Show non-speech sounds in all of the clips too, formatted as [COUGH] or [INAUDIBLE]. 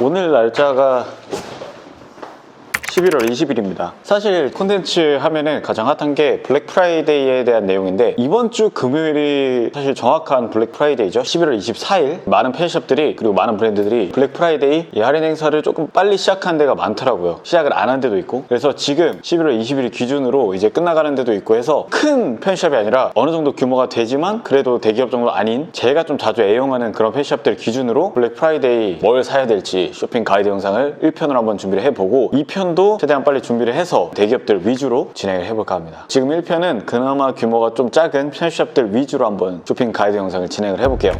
오늘 날짜가 11월 20일입니다. 사실 콘텐츠 하면은 가장 핫한 게 블랙 프라이데이에 대한 내용인데 이번 주 금요일이 사실 정확한 블랙 프라이데이죠. 11월 24일 많은 팬샵들이 그리고 많은 브랜드들이 블랙 프라이데이 이 할인 행사를 조금 빨리 시작한 데가 많더라고요. 시작을 안 한 데도 있고 그래서 지금 11월 20일 기준으로 이제 끝나가는 데도 있고 해서 큰 팬샵이 아니라 어느 정도 규모가 되지만 그래도 대기업 정도 아닌 제가 좀 자주 애용하는 그런 팬샵들 기준으로 블랙 프라이데이 뭘 사야 될지 쇼핑 가이드 영상을 1편으로 한번 준비를 해보고 2편도 최대한 빨리 준비를 해서 대기업들 위주로 진행을 해볼까 합니다. 지금 1편은 그나마 규모가 좀 작은 팬샵들 위주로 한번 쇼핑 가이드 영상을 진행을 해볼게요.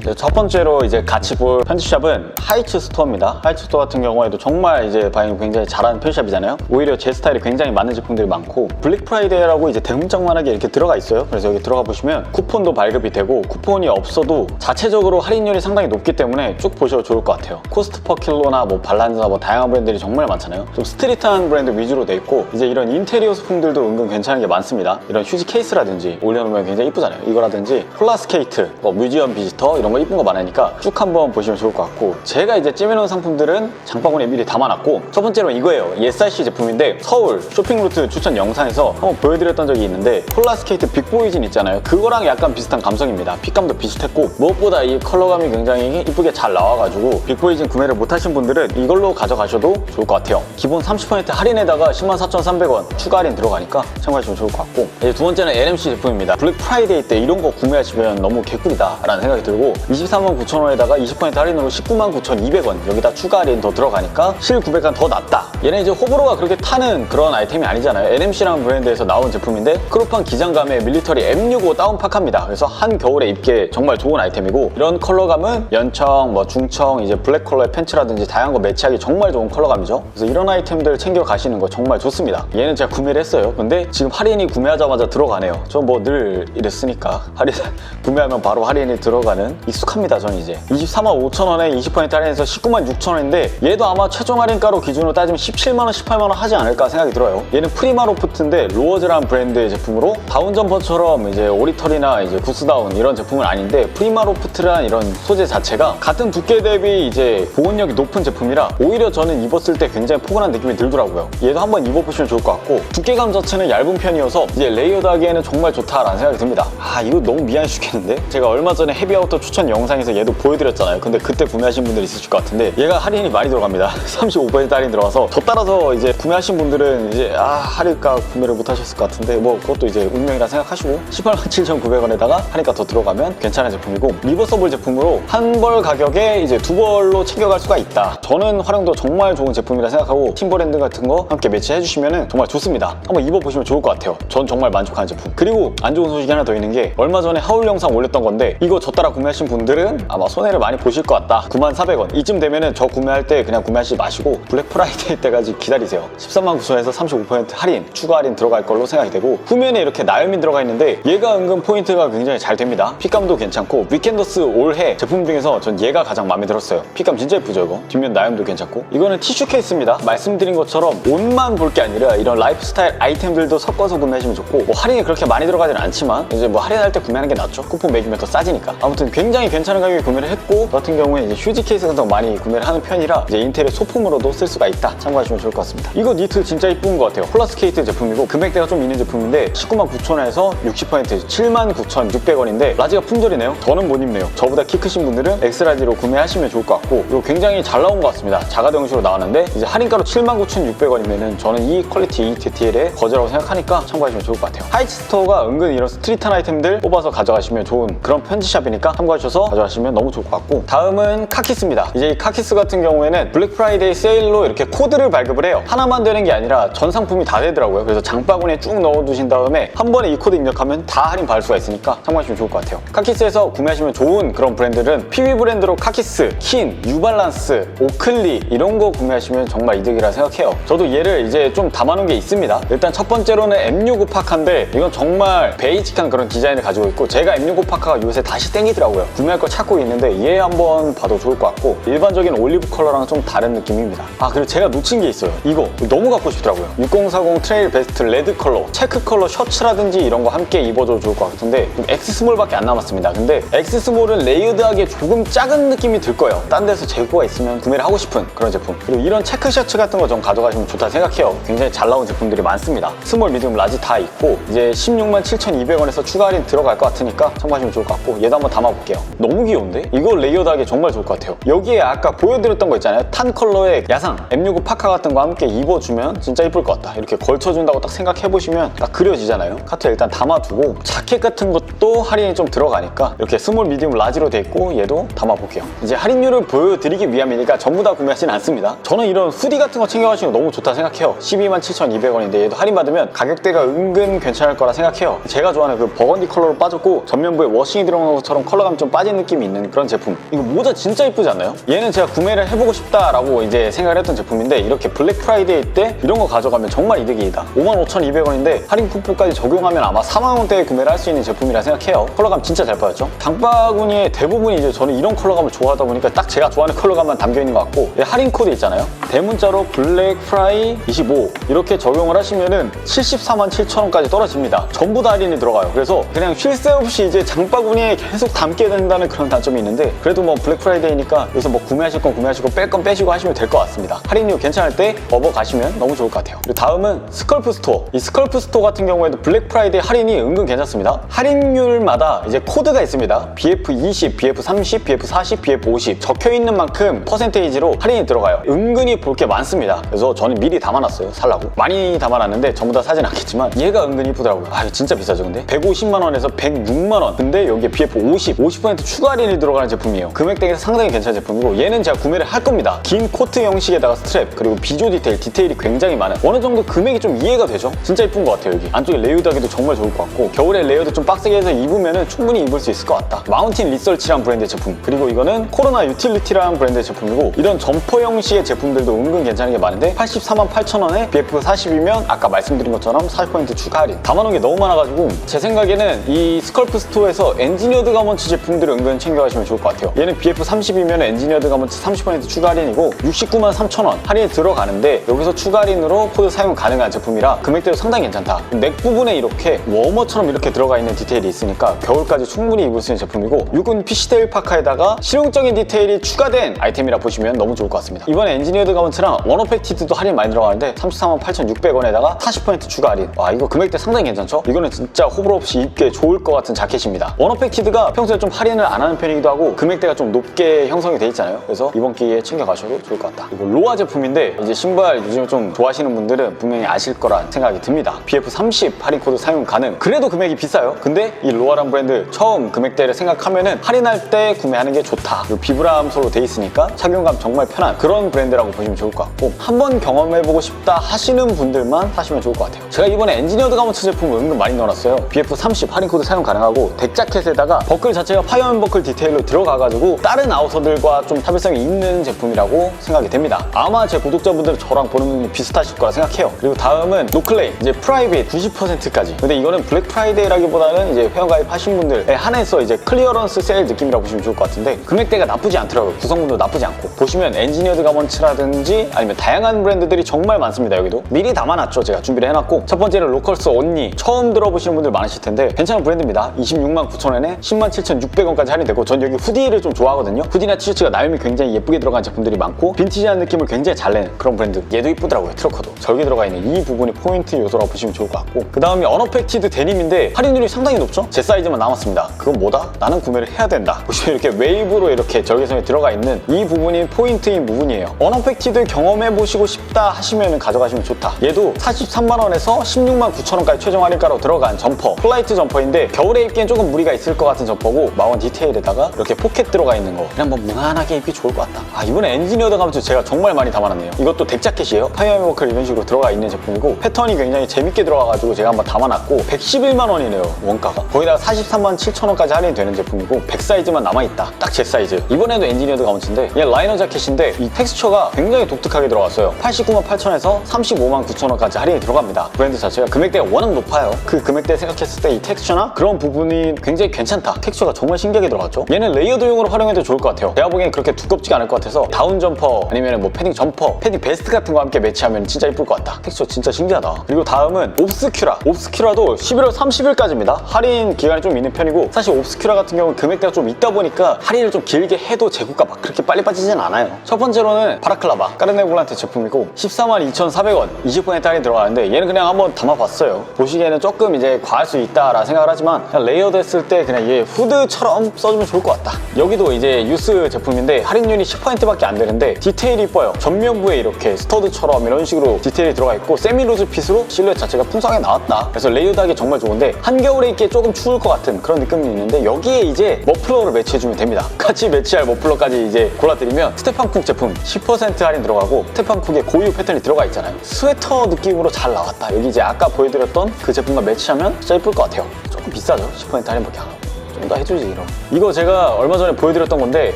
이제 첫 번째로 이제 같이 볼 편집샵은 하이츠 스토어입니다. 하이츠 스토어 같은 경우에도 정말 이제 바잉 굉장히 잘하는 편집샵이잖아요. 오히려 제 스타일이 굉장히 맞는 제품들이 많고 블랙 프라이데이라고 이제 대문짝만하게 이렇게 들어가 있어요. 그래서 여기 들어가 보시면 쿠폰도 발급이 되고 쿠폰이 없어도 자체적으로 할인율이 상당히 높기 때문에 쭉 보셔도 좋을 것 같아요. 코스트 퍼 킬로나 뭐 발란즈나 뭐 다양한 브랜드들이 정말 많잖아요. 좀 스트릿한 브랜드 위주로 돼 있고 이제 이런 인테리어 소품들도 은근 괜찮은 게 많습니다. 이런 휴지 케이스라든지 올려놓으면 굉장히 이쁘잖아요. 이거라든지 콜라 스케이트, 뭐 뮤지엄 비지터 이런 거 이쁜 거 많으니까 쭉 한번 보시면 좋을 것 같고 제가 이제 찜해놓은 상품들은 장바구니에 미리 담아놨고 첫 번째로 이거예요. ESRC 제품인데 서울 쇼핑루트 추천 영상에서 한번 보여드렸던 적이 있는데 콜라 스케이트 빅보이진 있잖아요. 그거랑 약간 비슷한 감성입니다. 핏감도 비슷했고 무엇보다 이 컬러감이 굉장히 이쁘게 잘 나와가지고 빅보이진 구매를 못하신 분들은 이걸로 가져가셔도 좋을 것 같아요. 기본 30% 할인에다가 104,300원 추가 할인 들어가니까 참고하시면 좋을 것 같고 이제 두 번째는 LMC 제품입니다. 블랙 프라이데이 때 이런 거 구매하시면 너무 개꿀이다 라는 생각이 들고 23만 9천 원에다가 20% 할인으로 19만 9,200원 여기다 추가 할인 더 들어가니까 실 900원 더 낫다. 얘는 이제 호불호가 그렇게 타는 그런 아이템이 아니잖아요. NMC라는 브랜드에서 나온 제품인데 크롭한 기장감의 밀리터리 M65 다운팍합니다. 그래서 한 겨울에 입기에 정말 좋은 아이템이고 이런 컬러감은 연청, 뭐 중청, 이제 블랙 컬러의 팬츠라든지 다양한 거 매치하기 정말 좋은 컬러감이죠. 그래서 이런 아이템들 챙겨 가시는 거 정말 좋습니다. 얘는 제가 구매를 했어요. 근데 지금 할인이 구매하자마자 들어가네요. 저뭐늘 이랬으니까 할인 [LAUGHS] 구매하면 바로 할인이 들어가는 익숙합니다. 전 이제 24만 5천 원에 20% 할인해서 19만 6천 원인데 얘도 아마 최종 할인가로 기준으로 따지면 17만 원, 18만 원 하지 않을까 생각이 들어요. 얘는 프리마로프트인데 로어즈라는 브랜드의 제품으로 다운점퍼처럼 이제 오리털이나 이제 구스다운 이런 제품은 아닌데 프리마로프트라는 이런 소재 자체가 같은 두께 대비 이제 보온력이 높은 제품이라 오히려 저는 입었을 때 굉장히 포근한 느낌이 들더라고요. 얘도 한번 입어보시면 좋을 것 같고 두께감 자체는 얇은 편이어서 이제 레이어드 하기에는 정말 좋다라는 생각이 듭니다. 아 이거 너무 미안해 죽겠는데? 제가 얼마 전에 헤비아우터 추천 영상에서 얘도 보여드렸잖아요. 근데 그때 구매하신 분들 있으실 것 같은데 얘가 할인이 많이 들어갑니다. [LAUGHS] 35% 할인 들어가서 저 따라서 이제 구매하신 분들은 이제 아 할인가 구매를 못 하셨을 것 같은데 뭐 그것도 이제 운명이라 생각하시고 18만 7,900원에다가 할인가 더 들어가면 괜찮은 제품이고 리버서블 제품으로 한 벌 가격에 이제 두 벌로 챙겨갈 수가 있다. 저는 활용도 정말 좋은 제품이라 생각하고 팀버랜드 같은 거 함께 매치해 주시면 정말 좋습니다. 한번 입어보시면 좋을 것 같아요. 전 정말 만족하는 제품. 그리고 안 좋은 소식이 하나 더 있는 게 얼마 전에 하울 영상 올렸던 건데 이거 저 따라 구매하신 분들은 아마 손해를 많이 보실 것 같다. 94,400원. 이쯤 되면은 저 구매할 때 그냥 구매하시지 마시고 블랙 프라이데이 [LAUGHS] 때까지 기다리세요. 13만 9천원에서 35% 할인, 추가 할인 들어갈 걸로 생각이 되고 후면에 이렇게 나염이 들어가 있는데 얘가 은근 포인트가 굉장히 잘 됩니다. 핏감도 괜찮고 위켄더스 올해 제품 중에서 전 얘가 가장 마음에 들었어요. 핏감 진짜 예쁘죠 이거? 뒷면 나염도 괜찮고 이거는 티슈 케이스입니다. 말씀드린 것처럼 옷만 볼 게 아니라 이런 라이프스타일 아이템들도 섞어서 구매하시면 좋고 뭐 할인이 그렇게 많이 들어가진 않지만 이제 뭐 할인할 때 구매하는 게 낫죠. 쿠폰 매기면 더 싸지니까. 아무튼 굉장히 괜찮은 가격에 구매를 했고 저 같은 경우에 이제 휴지 케이스 같은 거 많이 구매를 하는 편이라 이제 인테리어 소품으로도 쓸 수가 있다. 참고하시면 좋을 것 같습니다. 이거 니트 진짜 이쁜 것 같아요. 콜라스케이트 제품이고 금액대가 좀 있는 제품인데 19만 9천 원에서 60% 7만 9,600원인데 라지가 품절이네요. 저는 못 입네요. 저보다 키 크신 분들은 엑스라지로 구매하시면 좋을 것 같고 이거 굉장히 잘 나온 것 같습니다. 자가정식으로 나왔는데 이제 할인가로 7만 9,600원이면은 저는 이 퀄리티 이 디테일의 거저라고 생각하니까 참고하시면 좋을 것 같아요. 하이스토어가 은근 이런 스트릿한 아이템들 뽑아서 가져가시면 좋은 그런 편지샵이니까 참고하셔서 가져가시면 너무 좋을 것 같고 다음은 카키스입니다. 이제 이 카키스 같은 경우에는 블랙 프라이데이 세일로 이렇게 코드를 발급을 해요. 하나만 되는 게 아니라 전 상품이 다 되더라고요. 그래서 장바구니에 쭉 넣어두신 다음에 한 번에 이 코드 입력하면 다 할인 받을 수가 있으니까 참고하시면 좋을 것 같아요. 카키스에서 구매하시면 좋은 그런 브랜드는 PB 브랜드로 카키스, 킨, 뉴발란스, 오클리 이런 거 구매하시면 정말 이득이라 생각해요. 저도 얘를 이제 좀 담아놓은 게 있습니다. 일단 첫 번째로는 M65 파카인데 이건 정말 베이직한 그런 디자인을 가지고 있고 제가 M65 파카가 요새 다시 땡기더라고요. 구매할 걸 찾고 있는데 얘 한번 봐도 좋을 것 같고 일반적인 올리브 컬러랑 좀 다른 느낌입니다. 아 그리고 제가 놓친 게 있어요. 이거 너무 갖고 싶더라고요. 6040 트레일 베스트 레드 컬러, 체크 컬러 셔츠라든지 이런 거 함께 입어줘도 좋을 것 같은데 X 스몰밖에 안 남았습니다. 근데 X 스몰은 레이어드하게 조금 작은 느낌이 들 거예요. 딴 데서 재고가 있으면 구매를 하고 싶은 그런 제품. 그리고 이런 체크 셔츠 같은 거 좀 가져가시면 좋다 생각해요. 굉장히 잘 나온 제품들이 많습니다. 스몰, 미디움, 라지 다 있고 이제 16만 7,200원에서 추가 할인 들어갈 것 같으니까 참고하시면 좋을 것 같고 얘도 한번 담아볼게요. 너무 귀여운데? 이거 레이어드하기 정말 좋을 것 같아요. 여기에 아까 보여드렸던 거 있잖아요. 탄 컬러의 야상, M69 파카 같은 거 함께 입어주면 진짜 이쁠 것 같다. 이렇게 걸쳐준다고 딱 생각해보시면 딱 그려지잖아요. 카트에 일단 담아두고 자켓 같은 것도 할인이 좀 들어가니까 이렇게 스몰, 미디움, 라지로 돼 있고 얘도 담아볼게요. 이제 할인율을 보여드리기 위함이니까 전부 다 구매하진 않습니다. 저는 이런 후디 같은 거 챙겨가시는 거 너무 좋다 생각해요. 12만 7,200원인데 얘도 할인 받으면 가격대가 은근 괜찮을 거라 생각해요. 제가 좋아하는 그 버건디 컬러로 빠졌고 전면부에 워싱이 들어간 것처럼 컬러감이 좀 빠진 느낌이 있는 그런 제품. 이거 모자 진짜 이쁘지 않나요? 얘는 제가 구매를 해보고 싶다라고 이제 생각을 했던 제품인데 이렇게 블랙 프라이데이 때 이런 거 가져가면 정말 이득이다. 55,200원인데 할인 쿠폰까지 적용하면 아마 4만 원대에 구매를 할 수 있는 제품이라 생각해요. 컬러감 진짜 잘 빠졌죠? 장바구니의 대부분이 이제 저는 이런 컬러감을 좋아하다 보니까 딱 제가 좋아하는 컬러감만 담겨 있는 것 같고 얘 할인 코드 있잖아요. 대문자로 블랙 프라이 25 이렇게 적용을 하시면은 74만 7천 원까지 떨어집니다. 전부 다 할인이 들어가요. 그래서 그냥 쉴 새 없이 이제 장바구니에 계속 담게 된다는 그런 단점이 있는데 그래도 뭐 블랙 프라이데이니까 여기서 뭐 구매하실 건 구매하시고 뺄 건 빼시고 하시면 될 것 같습니다. 할인율 괜찮을 때 업어 가시면 너무 좋을 것 같아요. 그리고 다음은 스컬프 스토어. 이 스컬프 스토어 같은 경우에도 블랙 프라이데이 할인이 은근 괜찮습니다. 할인율마다 이제 코드가 있습니다. BF20, BF30, BF40, BF50 적혀 있는 만큼 퍼센테이지로 할인이 들어가요. 은근히 볼 게 많습니다. 그래서 저는 미리 담아놨어요. 살라고. 많이 담아놨는데 전부 다 사진 않겠지만 얘가 은근히 이쁘더라고요. 아 진짜 비싸죠 근데? 150만 원에서 106만 원. 근데 여기에 BF50, 50% 추가 할인이 들어가는 제품이에요. 금액 대에서 상당히 괜찮은 제품이고 얘는 제가 구매를 할 겁니다. 긴 코트 형식에다가 스트랩 그리고 비조 디테일, 디테일이 굉장히 많은 어느 정도 금액이 좀 이해가 되죠? 진짜 이쁜 것 같아요 여기. 안쪽에 레이어드하기도 정말 좋을 것 같고 겨울에 레이어드 좀 빡세게 해서 입으면 충분히 입을 수 있을 것 같다. 마운틴 리서치라는 브랜드의 제품 그리고 이거는 코로나 유틸리티라는 브랜드의 제품이고 이런 점퍼 형식의 제품들도 은근 괜찮은 게 많은데 84만 8천 원에 BF 40이면 아까 말씀드린 것처럼 40% 추가 할인 담아놓은 게 너무 많아가지고 제 생각에는 이 스컬프 스토어에서 엔지니어드 가먼츠 제품 들을 은근 챙겨가시면 좋을 것 같아요. 얘는 BF 30이면 엔지니어드 가먼츠 30% 추가 할인이고 69만 3천 원 할인이 들어가는데 여기서 추가 할인으로 코드 사용 가능한 제품이라 금액대도 상당히 괜찮다. 넥 부분에 이렇게 워머처럼 이렇게 들어가 있는 디테일이 있으니까 겨울까지 충분히 입을 수 있는 제품이고 육군 피시테일 파카에다가 실용적인 디테일이 추가된 아이템이라 보시면 너무 좋을 것 같습니다. 이번에 엔지니어드 가먼츠랑 원어팩티드도 할인 많이 들어가는데 33만 8,600원에다가 40% 추가 할인. 와 이거 금액대 상당히 괜찮죠? 이거는 진짜 호불호 없이 입기 좋을 것 같은 자켓입니다. 원어팩티드가 평소에 좀 할인 을 안 하는 편이기도 하고 금액대가 좀 높게 형성이 돼 있잖아요. 그래서 이번 기회에 챙겨가셔도 좋을 것 같다. 이거 로아 제품인데 이제 신발 요즘 좀 좋아하시는 분들은 분명히 아실 거란 생각이 듭니다. BF30 할인 코드 사용 가능. 그래도 금액이 비싸요. 근데 이 로아란 브랜드 처음 금액대를 생각하면 은 할인할 때 구매하는 게 좋다. 그리고 비브람소로 돼 있으니까 착용감 정말 편한 그런 브랜드라고 보시면 좋을 것 같고 한번 경험해보고 싶다 하시는 분들만 사시면 좋을 것 같아요. 제가 이번에 엔지니어드 가먼츠 제품을 은근 많이 넣어놨어요. BF30 할인 코드 사용 가능하고 덱 자켓에다가 버클 자체가 파이 어맨 버클 디테일로 들어가가지고 다른 아우터들과 좀 타별성이 있는 제품이라고 생각이 됩니다. 아마 제 구독자분들은 저랑 보는 눈이 비슷하실 거라 생각해요. 그리고 다음은 노클레이 이제 프라이빗 90%까지. 근데 이거는 블랙 프라이데이라기보다는 이제 회원가입 하신 분들에 한해서 이제 클리어런스 세일 느낌이라고 보시면 좋을 것 같은데 금액대가 나쁘지 않더라고요. 구성분도 나쁘지 않고. 보시면 엔지니어드 가먼츠라든지 아니면 다양한 브랜드들이 정말 많습니다 여기도. 미리 담아놨죠 제가 준비를 해놨고. 첫 번째는 로컬스 언니. 처음 들어보시는 분들 많으실 텐데 괜찮은 브랜드입니다. 26만 9천 원에 10만 7,600원 까지 할인되고 전 여기 후디를 좀 좋아하거든요. 후디나 티셔츠가 나염이 굉장히 예쁘게 들어간 제품들이 많고 빈티지한 느낌을 굉장히 잘 내는 그런 브랜드. 얘도 이쁘더라고요 트러커도. 저기 들어가 있는 이 부분이 포인트 요소라고 보시면 좋을 것 같고 그 다음이 언어팩티드 데님인데 할인율이 상당히 높죠? 제 사이즈만 남았습니다. 그건 뭐다? 나는 구매를 해야 된다. 보시면 이렇게 웨이브로 이렇게 절개선이 들어가 있는 이 부분이 포인트인 부분이에요. 언어팩티드 경험해보시고 싶다 하시면 가져가시면 좋다. 얘도 43만원에서 16만 9천원까지 최종 할인가로 들어간 점퍼. 플라이트 점퍼인데 겨울에 입기엔 조금 무리가 있을 것 같은 점퍼고 마원 디테일에다가 이렇게 포켓 들어가 있는 거. 그냥 뭐 무난하게 입기 좋을 것 같다. 아 이번에 엔지니어드 가면서 제가 정말 많이 담아놨네요. 이것도 덱 자켓이에요. 파이어맨 워클 이런 식으로 들어가 있는 제품이고 패턴이 굉장히 재밌게 들어가가지고 제가 한번 담아놨고 111만 원이네요 원가가. 거기다가 43만 7천 원까지 할인되는 제품이고 100 사이즈만 남아있다. 딱 제 사이즈. 이번에도 엔지니어드 가면츠인데 얘 라이너 자켓인데 이 텍스처가 굉장히 독특하게 들어갔어요. 89만 8천에서 35만 9천 원까지 할인이 들어갑니다. 브랜드 자체가 금액대가 워낙 높아요. 그 금액대 생각했을 때 이 텍스처나 그런 부분이 굉장히 괜찮다. 텍스처가 정말 신기하게 들어갔죠? 얘는 레이어드용으로 활용해도 좋을 것 같아요. 제가 보기엔 그렇게 두껍지가 않을 것 같아서 다운 점퍼 아니면 뭐 패딩 점퍼, 패딩 베스트 같은 거 함께 매치하면 진짜 이쁠 것 같다. 텍스처 진짜 신기하다. 그리고 다음은 옵스큐라. 옵스큐라도 11월 30일까지입니다. 할인 기간이 좀 있는 편이고 사실 옵스큐라 같은 경우는 금액대가 좀 있다 보니까 할인을 좀 길게 해도 재고가 막 그렇게 빨리 빠지진 않아요. 첫 번째로는 파라클라바 까르네볼란테 제품이고 14만 2,400원 20% 할인 들어가는데 얘는 그냥 한번 담아봤어요. 보시기에는 조금 이제 과할 수 있다라 생각을 하지만 레이어드 했을 때 그냥 얘 후드처럼 써주면 좋을 것 같다. 여기도 이제 유스 제품인데 할인율이 10%밖에 안 되는데 디테일이 이뻐요. 전면부에 이렇게 스터드처럼 이런 식으로 디테일이 들어가 있고 세미루즈 핏으로 실루엣 자체가 풍성하게 나왔다. 그래서 레이어드하기 정말 좋은데 한겨울에 입기에 조금 추울 것 같은 그런 느낌이 있는데 여기에 이제 머플러를 매치해주면 됩니다. [LAUGHS] 같이 매치할 머플러까지 이제 골라드리면 스테판 쿡 제품 10% 할인 들어가고 스테판 쿡의 고유 패턴이 들어가 있잖아요. 스웨터 느낌으로 잘 나왔다. 여기 이제 아까 보여드렸던 그 제품과 매치하면 진짜 예쁠 것 같아요. 조금 비싸죠? 10% 할인밖에 안 하고. 좀 더 해주지 이런 이거 제가 얼마 전에 보여드렸던 건데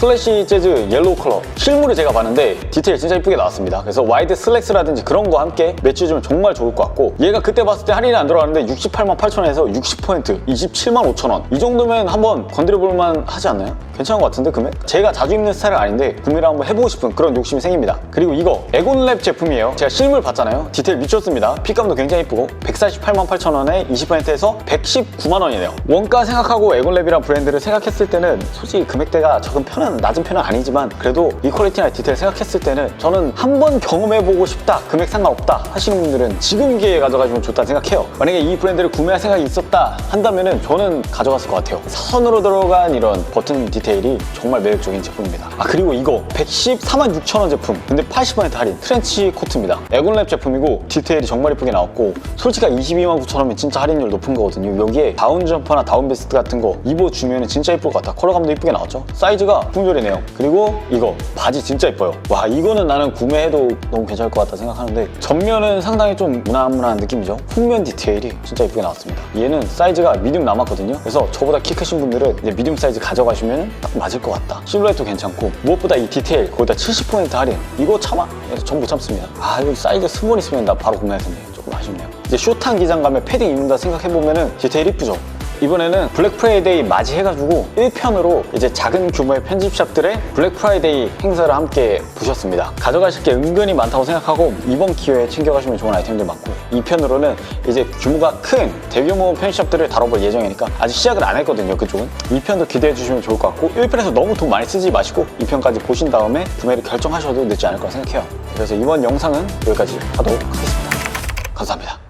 슬래시 재즈 옐로우 컬러. 실물을 제가 봤는데 디테일 진짜 이쁘게 나왔습니다. 그래서 와이드 슬랙스라든지 그런 거 함께 매치해주면 정말 좋을 것 같고 얘가 그때 봤을 때 할인이 안 들어가는데 68만 8천원에서 60% 27만 5천원. 이 정도면 한번 건드려볼만 하지 않나요? 괜찮은 것 같은데 금액? 제가 자주 입는 스타일은 아닌데 구매를 한번 해보고 싶은 그런 욕심이 생깁니다. 그리고 이거 에곤랩 제품이에요. 제가 실물 봤잖아요. 디테일 미쳤습니다. 핏감도 굉장히 이쁘고 148만 8천원에 20%에서 119만 원이네요. 원가 생각하고 에곤랩이 란 브랜드를 생각했을 때는 솔직히 금액대가 적은 편은 낮은 편은 아니지만 그래도 이 퀄리티나 디테일 생각했을 때는 저는 한 번 경험해보고 싶다 금액 상관없다 하시는 분들은 지금 기회에 가져가시면 좋다 생각해요. 만약에 이 브랜드를 구매할 생각이 있었다 한다면은 저는 가져갔을 것 같아요. 사선으로 들어간 이런 버튼 디테일이 정말 매력적인 제품입니다. 아 그리고 이거 114만 6천 원 제품 근데 80% 할인 트렌치 코트입니다. 에곤랩 제품이고 디테일이 정말 예쁘게 나왔고 솔직히 22만 9천 원이면 진짜 할인율 높은 거거든요. 여기에 다운 점퍼나 다운 베스트 같은 거 입 어주면 진짜 예쁠 것 같아. 컬러감도 예쁘게 나왔죠? 사이즈가 풍조리네요. 그리고 이거 바지 진짜 예뻐요. 와 이거는 나는 구매해도 너무 괜찮을 것 같다 생각하는데 전면은 상당히 좀 무난무난한 느낌이죠. 후면 디테일이 진짜 예쁘게 나왔습니다. 얘는 사이즈가 미디움 남았거든요. 그래서 저보다 키 크신 분들은 이제 미디움 사이즈 가져가시면 딱 맞을 것 같다. 실루엣도 괜찮고 무엇보다 이 디테일 거기다 70% 할인. 이거 참아! 전못 참습니다. 아 여기 사이즈 스몰 있으면 나 바로 구매할 텐데. 조금 아쉽네요. 이제 숏한 기장감에 패딩 입는다 생각해보면 은 디테일 이쁘죠 이번에는 블랙 프라이데이 맞이해가지고 1편으로 이제 작은 규모의 편집샵들의 블랙 프라이데이 행사를 함께 보셨습니다. 가져가실 게 은근히 많다고 생각하고 이번 기회에 챙겨가시면 좋은 아이템들 많고 2편으로는 이제 규모가 큰 대규모 편집샵들을 다뤄볼 예정이니까 아직 시작을 안 했거든요. 그쪽은 2편도 기대해 주시면 좋을 것 같고 1편에서 너무 돈 많이 쓰지 마시고 2편까지 보신 다음에 구매를 결정하셔도 늦지 않을 거라 생각해요. 그래서 이번 영상은 여기까지 하도록 하겠습니다. 감사합니다.